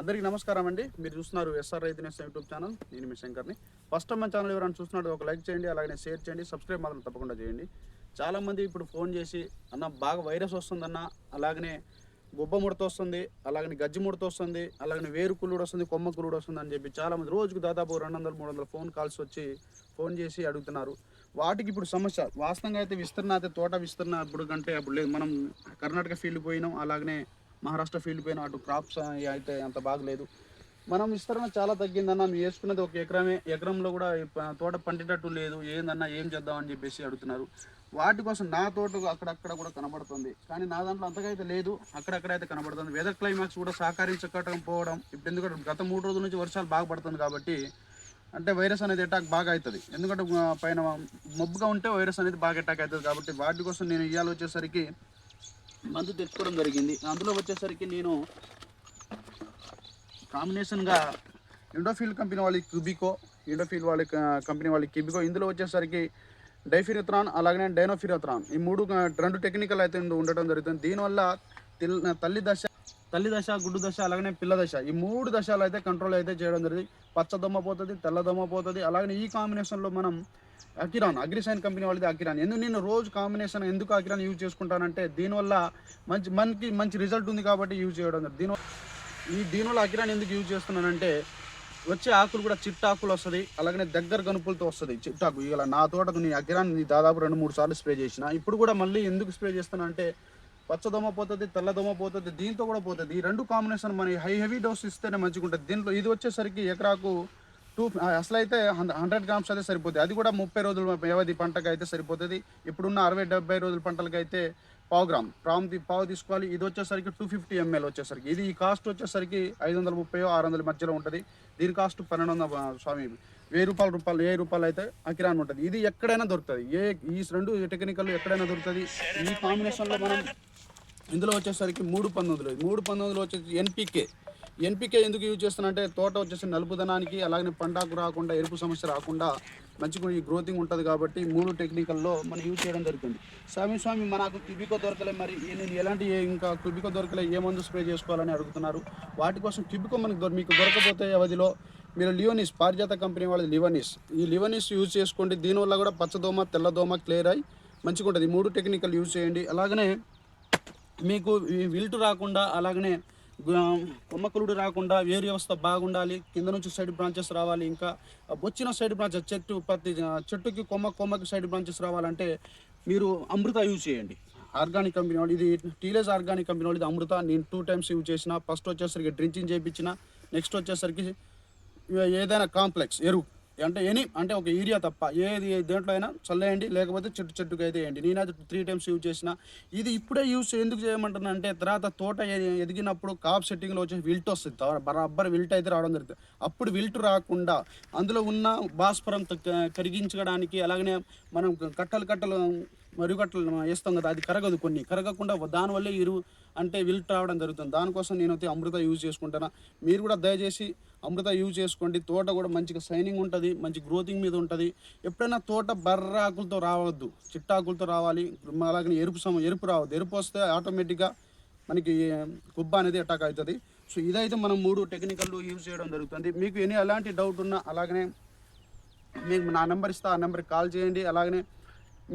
అందరికీ నమస్కారం అండి. మీరు చూస్తున్నారు ఎస్ఆర్ రైతు నేస్తం యూట్యూబ్ ఛానల్. నేను మీ శంకర్ని. ఫస్ట్ టైం మన ఛానల్ ఎవరైనా చూస్తున్నట్టు ఒక లైక్ చేయండి అలాగే షేర్ చేయండి సబ్స్క్రైబ్ మాత్రం తప్పకుండా చేయండి. చాలామంది ఇప్పుడు ఫోన్ చేసి అన్న బాగా వైరస్ వస్తుందన్న అలాగనే గుబ్బ ముడత వస్తుంది అలాగనే గజ్జి ముడత వస్తుంది అలాగనే వేరు కుళ్ళుడు వస్తుంది కొమ్మ కుళ్ళుడు వస్తుంది అని చెప్పి చాలామంది రోజుకు దాదాపు రెండు వందల మూడు వందల ఫోన్ కాల్స్ వచ్చి ఫోన్ చేసి అడుగుతున్నారు. వాటికి ఇప్పుడు సమస్య వాస్తవంగా అయితే విస్తరణ అయితే తోట విస్తరణ ఇప్పుడు కంటే అప్పుడు లేదు. మనం కర్ణాటక ఫీల్డ్ పోయినాం అలాగనే మహారాష్ట్ర ఫీల్డ్ పోయినాం అటు క్రాప్స్ అయితే అంత బాగలేదు మనం విస్తరణ చాలా తగ్గిందన్న మేము వేసుకున్నది ఒక ఎకరమే ఎకరంలో కూడా తోట పండేటట్టు లేదు. ఏందన్నా ఏం చేద్దామని చెప్పేసి అడుగుతున్నారు. వాటి కోసం నా తోట అక్కడక్కడ కూడా కనబడుతుంది. కానీ నా దాంట్లో అంతగా అయితే లేదు. అక్కడక్కడ అయితే కనబడుతుంది. వెదర్ క్లైమాక్స్ కూడా సహకరించకపోవడం ఇప్పుడు ఎందుకంటే గత మూడు రోజుల నుంచి వర్షాలు బాగా పడుతుంది కాబట్టి అంటే వైరస్ అనేది అటాక్ బాగా అవుతుంది. ఎందుకంటే పైన మబ్బుగా ఉంటే వైరస్ అనేది బాగా అటాక్ అవుతుంది కాబట్టి వాటి కోసం నేను ఇవాళ వచ్చేసరికి మందు తెచ్చుకోవడం జరిగింది. అందులో వచ్చేసరికి నేను కాంబినేషన్గా ఇండోఫీల్ కంపెనీ వాళ్ళకి క్యూబికో ఇండోఫీల్ వాళ్ళ కంపెనీ వాళ్ళకి క్యూబికో ఇందులో వచ్చేసరికి డైఫిరత్రాన్ అలాగనే డైనోఫిరత్రాన్ ఈ మూడు రెండు టెక్నికల్ అయితే ఉండటం జరుగుతుంది. దీనివల్ల తల్లి దశ తల్లి దశ గుడ్డు దశ అలాగనే పిల్ల దశ. ఈ మూడు దశలు అయితే కంట్రోల్ అయితే చేయడం జరిగింది. పచ్చ దొమ్మ పోతుంది తెల్ల దొమ్మ పోతుంది. అలాగనే ఈ కాంబినేషన్లో మనం అకిరాన్ అగ్రిసైన్ కంపెనీ వాళ్ళది అకిరాన్. ఎందుకు నేను రోజు కాంబినేషన్ ఎందుకు అకిరాన్ యూజ్ చేసుకుంటానంటే దీనివల్ల మంచి మనకి మంచి రిజల్ట్ ఉంది కాబట్టి యూజ్ చేయడం జరిగింది. దీని ఈ దీనివల్ల అకిరాన్ ఎందుకు యూజ్ చేస్తున్నానంటే వచ్చే ఆకులు కూడా చిట్టాకులు వస్తుంది. అలాగనే దగ్గర గనుపులతో వస్తుంది చిట్టాకు. ఇలా నా తోటకు నీ అగ్రాన్ని దాదాపు రెండు మూడు సార్లు స్ప్రే చేసిన. ఇప్పుడు కూడా మళ్ళీ ఎందుకు స్ప్రే చేస్తున్నా అంటే పచ్చదోమ పోతుంది తెల్లదోమ పోతుంది దీంతో కూడా పోతుంది. ఈ రెండు కాంబినేషన్ మన హై హెవీ డోస్ ఇస్తేనే మంచిగా ఉంటుంది. దీంట్లో ఇది వచ్చేసరికి ఎకరాకు టూ అసలు అయితే హండ్రెడ్ గ్రామ్స్ అయితే సరిపోతుంది అది కూడా ముప్పై రోజుల వ్యవధి పంటకు అయితే సరిపోతుంది. ఇప్పుడున్న అరవై డెబ్బై రోజుల పంటలకైతే పావు గ్రామ్. పావు పావు తీసుకోవాలి. ఇది వచ్చేసరికి టూ ఫిఫ్టీ ఎంఎల్ వచ్చేసరికి. ఇది ఈ కాస్ట్ వచ్చేసరికి ఐదు వందల ముప్పై ఆరు వందల మధ్యలో ఉంటుంది. దీని కాస్ట్ పన్నెండు వందల స్వామి వెయ్యి రూపాయల రూపాయలు ఏ రూపాయలు అయితే అకిరాన్ ఉంటుంది. ఇది ఎక్కడైనా దొరుకుతుంది. ఏ ఈ రెండు టెక్నికల్ ఎక్కడైనా దొరుకుతుంది. ఈ కాంబినేషన్లో మనం ఇందులో వచ్చేసరికి మూడు పంతొమ్మిదిలో. మూడు పంతొమ్మిదిలో వచ్చేసి ఎన్పికే ఎన్పికే ఎందుకు యూజ్ చేస్తానంటే తోట వచ్చేసి నలుపుదనానికి అలాగే పండాకు రాకుండా ఎరుపు సమస్య రాకుండా మంచిగా ఈ గ్రోతింగ్ ఉంటుంది కాబట్టి మూడు టెక్నికల్లో మనం యూజ్ చేయడం జరుగుతుంది. స్వామి స్వామి మనకు క్యూబికో దొరకలే మరి నేను ఎలాంటి ఇంకా క్యూబికో దొరకలే ఏ మందు స్ప్రే చేసుకోవాలని అడుగుతున్నారు. వాటి కోసం క్యూబికో మనకు మీకు దొరకపోతే అవధిలో మీరు లియోనిస్ పారిజాత కంపెనీ వాళ్ళది లివనిస్. ఈ లివనిస్ యూజ్ చేసుకోండి దీనివల్ల కూడా పచ్చదోమ తెల్లదోమ క్లియర్ అయ్యి మంచిగా ఉంటుంది. మూడు టెక్నికల్ యూజ్ చేయండి. అలాగనే మీకు ఈ విల్టు రాకుండా అలాగనే కొమ్మకులుడు రాకుండా వేరు వ్యవస్థ బాగుండాలి. కింద నుంచి సైడ్ బ్రాంచెస్ రావాలి. ఇంకా వచ్చిన సైడ్ బ్రాంచెస్ చెట్టు ప్రతి చెట్టుకి కొమ్మ కొమ్మకి సైడ్ బ్రాంచెస్ రావాలంటే మీరు అమృత యూజ్ చేయండి. ఆర్గానిక్ కంపెనీ వాళ్ళు ఇది టీలేజ్ ఆర్గానిక్ కంపెనీ వాళ్ళు ఇది అమృత. నేను టూ టైమ్స్ యూజ్ చేసిన. ఫస్ట్ వచ్చేసరికి డ్రించింగ్ చేయించిన. నెక్స్ట్ వచ్చేసరికి ఏదైనా కాంప్లెక్స్ ఎరువు. అంటే ఎనీ అంటే ఒక ఏరియా తప్ప. ఏది దేంట్లో అయినా చల్లేయండి లేకపోతే చెట్టు చెట్టుకు అయితే వేయండి. నేనైతే త్రీ టైమ్స్ యూజ్ చేసిన. ఇది ఇప్పుడే యూజ్ ఎందుకు చేయమంటున్నా అంటే తర్వాత తోట ఎదిగినప్పుడు కాప్ సెట్టింగ్లో వచ్చి విల్ట్ వస్తుంది. త- బరాబర్ విల్ట్ అయితే రావడం జరుగుతుంది. అప్పుడు విల్ట్ రాకుండా అందులో ఉన్న భాస్వరం కరిగించడానికి అలాగనే మనం కట్టలు కట్టలు మరుగుట్టలు వేస్తాం కదా అది కరగదు కొన్ని. కరగకుండా దానివల్లే ఇరు అంటే విల్ట్ రావడం జరుగుతుంది. దానికోసం నేనైతే అమృత యూజ్ చేసుకుంటాను. మీరు కూడా దయచేసి అమృత యూజ్ చేసుకోండి. తోట కూడా మంచిగా షైనింగ్ ఉంటుంది మంచి గ్రోతింగ్ మీద ఉంటుంది. ఎప్పుడైనా తోట బర్ర ఆకులతో రావద్దు చిట్టాకులతో రావాలి. అలాగే ఎరుపు సమ ఎరుపు రావద్దు. ఎరుపు వస్తే ఆటోమేటిక్గా మనకి కుబ్బ అనేది అటాక్ అవుతుంది. సో ఇదైతే మనం మూడు టెక్నికల్ యూజ్ చేయడం జరుగుతుంది. మీకు ఎనీ ఎలాంటి డౌట్ ఉన్నా అలాగనే మీకు నా నెంబర్ ఇస్తా ఆ నెంబర్కి కాల్ చేయండి. అలాగనే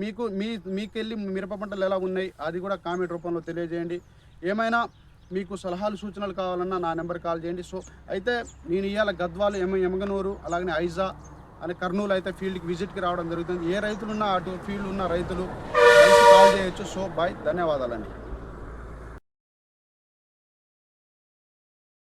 మీకు మీ మీకెళ్ళి మిరప పంటలు ఎలా ఉన్నాయి అది కూడా కామెంట్ రూపంలో తెలియజేయండి. ఏమైనా మీకు సలహాలు సూచనలు కావాలన్నా నా నెంబర్ కాల్ చేయండి. సో అయితే నేను ఇవాళ గద్వాలు ఎమ ఎమగనూరు అలాగనే ఐజా అనే కర్నూలు అయితే ఫీల్డ్కి విజిట్కి రావడం జరుగుతుంది. ఏ రైతులు ఉన్నా అటు ఫీల్డ్ ఉన్న రైతులు కాల్ చేయొచ్చు. సో బాయ్ ధన్యవాదాలండి.